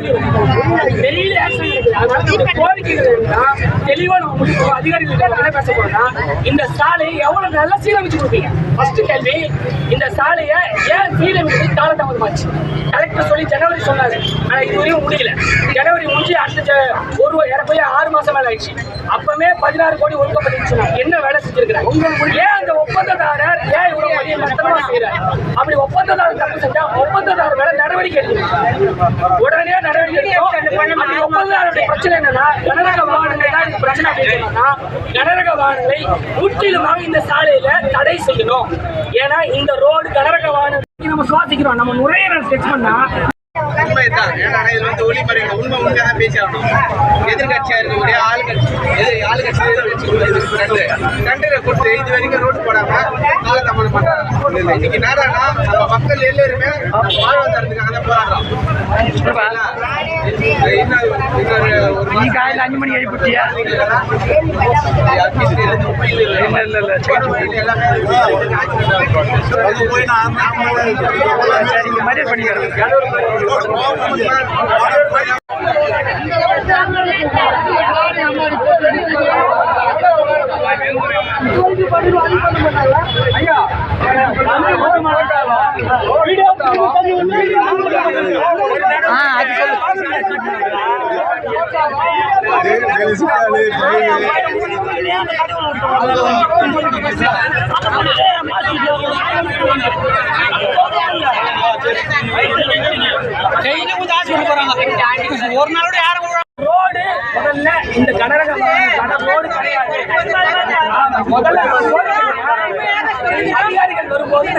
Daily accident இருக்குது அதனால கோரிக்கைகள் இருந்தா தெளிவா நம்ம முடிப்போம் அதிகாரிகள்கிட்ட என்ன பேச போறோம்னா இந்த சாலையை எவ்வளவு நல்லா சீரமைச்சு கொடுப்பீங்க? ஃபர்ஸ்ட் கேள்வி இந்த சாலையை ஏன் சீரமைச்சு காலதாமதமாச்சு கலெக்டர் சொல்லி ஜனவரி சொன்னாரு. ஆனா இதுவரையும் முடியல. ஜனவரி முடிஞ்சு அடுத்த ஜ- ஒரு ஏறக்குறைய ஆறு மாசம் மேல ஆயிடுச்சு. அப்பவே பதினாறு கோடி ஒதுக்கப்பட்டு சொன்னாங்க. என்ன வேலை செஞ்சிருக்கிறாங்க ஏன் அந்த ஒப்பந்ததாரர் ஏன் இவ்வளவு பெரிய நஷ்டமா செய்யறாரு? அப்படி ஒப்பந்ததாரர் தப்பு செஞ்சா நடவடிக்கை எடுக்கணும். உடனே நடவடிக்கை எடுக்கணும். ஒப்பந்ததாரருடைய பிரச்சனை என்னன்னா கனரக வாகனங்கள் தான் இதுக்கு பிரச்சனை அப்படின்னு கனரக வாகனங்களை முற்றிலுமாக இந்த சாலையில தடை செய்யணும். ஏன்னா இந்த ரோடு கனரக வாகனம் நம்ம சுவாசிக்கிறோம். நம்ம நுரையீரல் ஸ்கெச் பண்ணா உண்மைதான். ஏன்னா இது வந்து ஒளிமறைவு உண்மை உண்மையா தான் பேசி ஆகணும் எதிர்கட்சியா இருக்கக்கூடிய ஆளுங்கட்சி எதிர் ஆளுங்கட்சி எதிர்கட்சி ரெண்டு ரெண்டுல கொடுத்து இது வரைக்கும் ரோடு போடாம இன்னைக்கு நேரம்னா நம்ம மக்கள் எல்லாருமே வாழ்வாதாரத்துக்காக போராடுறோம் காலையில் அஞ்சு மணி எழுப்பிட்டியா? இல்ல இல்ல இல்ல அது போய் நான் ஒரு நாளோட யாரும் ரோடு முதல்ல இந்த கனரக ரோடு கிடையாது. முதல்ல அதிகாரிகள் வரும்போது